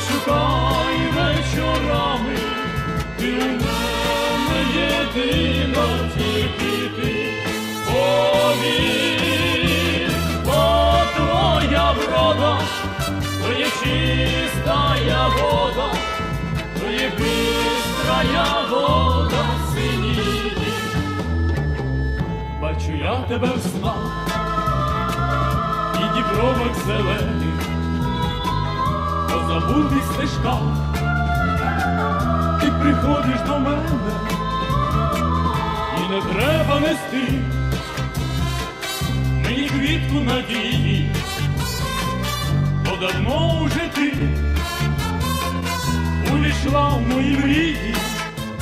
шукай вечорами, ти у мене єдина тільки ти. Повір, бо твоя врода, то є чистая вода, то є бистрая вода синіє. Бачу я тебе в снах і дібровок зелених, по слишка, ти приходиш до мене, і не треба нести. Мені квітку надії, бо давно уже ти увійшла в мої мрії,